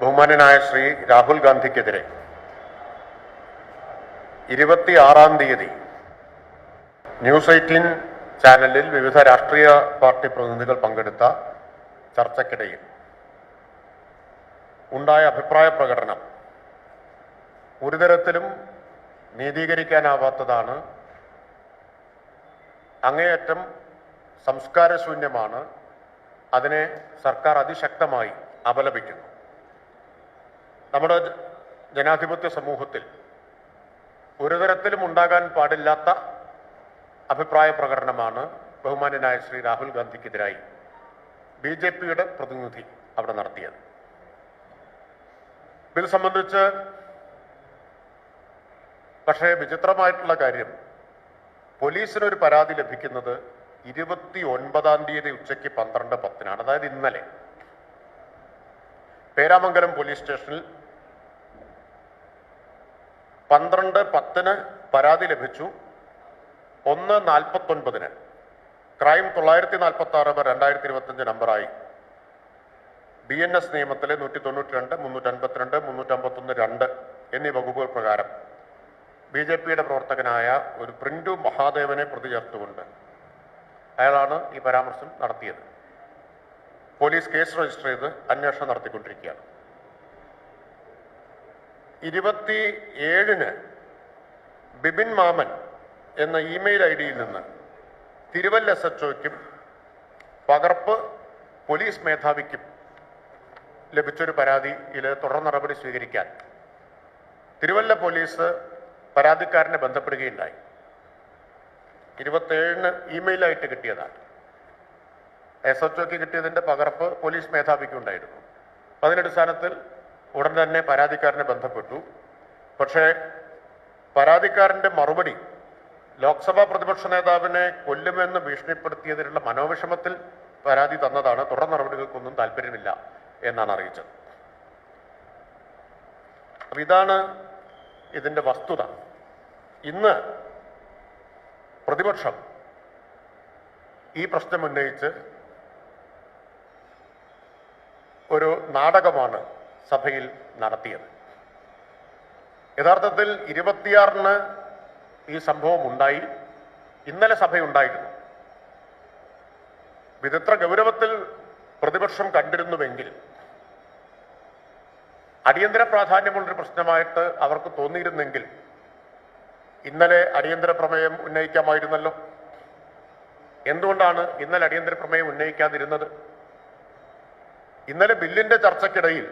ബഹുമാനനായ ശ്രീ രാഹുൽ ഗാന്ധിക്കെതിരെ ഇരുപത്തിയാറാം തീയതി ന്യൂസ് എയ്റ്റീൻ ചാനലിൽ വിവിധ രാഷ്ട്രീയ പാർട്ടി പ്രതിനിധികൾ പങ്കെടുത്ത ചർച്ചയ്ക്കിടയിൽ ഉണ്ടായ അഭിപ്രായ പ്രകടനം ഒരു തരത്തിലും നീതീകരിക്കാനാവാത്തതാണ്. അങ്ങേയറ്റം സംസ്കാരശൂന്യമാണ്. അതിനെ സർക്കാർ അതിശക്തമായി അപലപിക്കുന്നു. നമ്മുടെ ജനാധിപത്യ സമൂഹത്തിൽ ഒരു തരത്തിലും ഉണ്ടാകാൻ പാടില്ലാത്ത അഭിപ്രായ പ്രകടനമാണ് ബഹുമാന്യനായ ശ്രീ രാഹുൽ ഗാന്ധിക്കെതിരായി ബി ജെ പിയുടെ പ്രതിനിധി അവിടെ നടത്തിയത്. ഇത് സംബന്ധിച്ച് പക്ഷേ വിചിത്രമായിട്ടുള്ള കാര്യം പോലീസിനൊരു പരാതി ലഭിക്കുന്നത് ഇരുപത്തി ഒൻപതാം തീയതി ഉച്ചയ്ക്ക് പന്ത്രണ്ട് പത്തിനാണ് അതായത് ഇന്നലെ. പേരാമംഗലം പോലീസ് സ്റ്റേഷനിൽ പന്ത്രണ്ട് പത്തിന് പരാതി ലഭിച്ചു. ഒന്ന് നാൽപ്പത്തൊൻപതിന്. ക്രൈം തൊള്ളായിരത്തി നാൽപ്പത്തി ആറ് രണ്ടായിരത്തി ഇരുപത്തഞ്ച് നമ്പറായി. ബി എൻ എസ് നിയമത്തിലെ നൂറ്റി തൊണ്ണൂറ്റി രണ്ട് മുന്നൂറ്റി അൻപത്തിരണ്ട് മുന്നൂറ്റമ്പത്തൊന്ന് രണ്ട് എന്നീ വകുപ്പുകൾ പ്രകാരം ബി ജെ പിയുടെ പ്രവർത്തകനായ ഒരു പ്രിന്റു മഹാദേവനെ പ്രതി ചേർത്തുകൊണ്ട് അയാളാണ് ഈ പരാമർശം നടത്തിയത്. പോലീസ് കേസ് രജിസ്റ്റർ ചെയ്ത് അന്വേഷണം നടത്തിക്കൊണ്ടിരിക്കുകയാണ്. ഇരുപത്തി ഏഴിന് ബിബിൻ മാമൻ എന്ന ഇമെയിൽ ഐ ഡിയിൽ നിന്ന് തിരുവല്ല എസ് എച്ച് ഒക്കും പകർപ്പ് പോലീസ് മേധാവിക്കും ലഭിച്ചൊരു പരാതിയിൽ തുടർ നടപടി സ്വീകരിക്കാൻ തിരുവല്ല പോലീസ് പരാതിക്കാരനെ ബന്ധപ്പെടുകയുണ്ടായി. ഇരുപത്തേഴിന് ഇമെയിലായിട്ട് കിട്ടിയതാണ്. എസ് എച്ച് ഒക്ക് കിട്ടിയതിന്റെ പകർപ്പ് പോലീസ് മേധാവിക്കുണ്ടായിരുന്നു. അതിനടിസ്ഥാനത്തിൽ ഉടൻ തന്നെ പരാതിക്കാരനെ ബന്ധപ്പെട്ടു. പക്ഷേ പരാതിക്കാരന്റെ മറുപടി ലോക്സഭാ പ്രതിപക്ഷ നേതാവിനെ കൊല്ലുമെന്ന് ഭീഷണിപ്പെടുത്തിയതിനുള്ള മനോവിഷമത്തിൽ പരാതി തന്നതാണ്. തുടർ നടപടികൾക്കൊന്നും താല്പര്യമില്ല എന്നാണ് അറിയിച്ചത്. അപ്പം ഇതാണ് ഇതിന്റെ വസ്തുത. ഇന്ന് പ്രതിപക്ഷം ഈ പ്രശ്നം ഉന്നയിച്ച് ഒരു നാടകമാണ് സഭയിൽ നടത്തിയത്. യഥാർത്ഥത്തിൽ ഇരുപത്തിയാറിന് ഈ സംഭവം ഉണ്ടായി. ഇന്നലെ സഭയുണ്ടായിരുന്നു. വിദഗ്ധ ഗൗരവത്തിൽ പ്രതിപക്ഷം കണ്ടിരുന്നുവെങ്കിൽ അടിയന്തര പ്രാധാന്യമുള്ളൊരു പ്രശ്നമായിട്ട് അവർക്ക് തോന്നിയിരുന്നെങ്കിൽ ഇന്നലെ അടിയന്തര പ്രമേയം ഉന്നയിക്കാമായിരുന്നല്ലോ. എന്തുകൊണ്ടാണ് ഇന്നലെ അടിയന്തര പ്രമേയം ഉന്നയിക്കാതിരുന്നത്? ഇന്നലെ ബില്ലിന്റെ ചർച്ചയ്ക്കിടയിൽ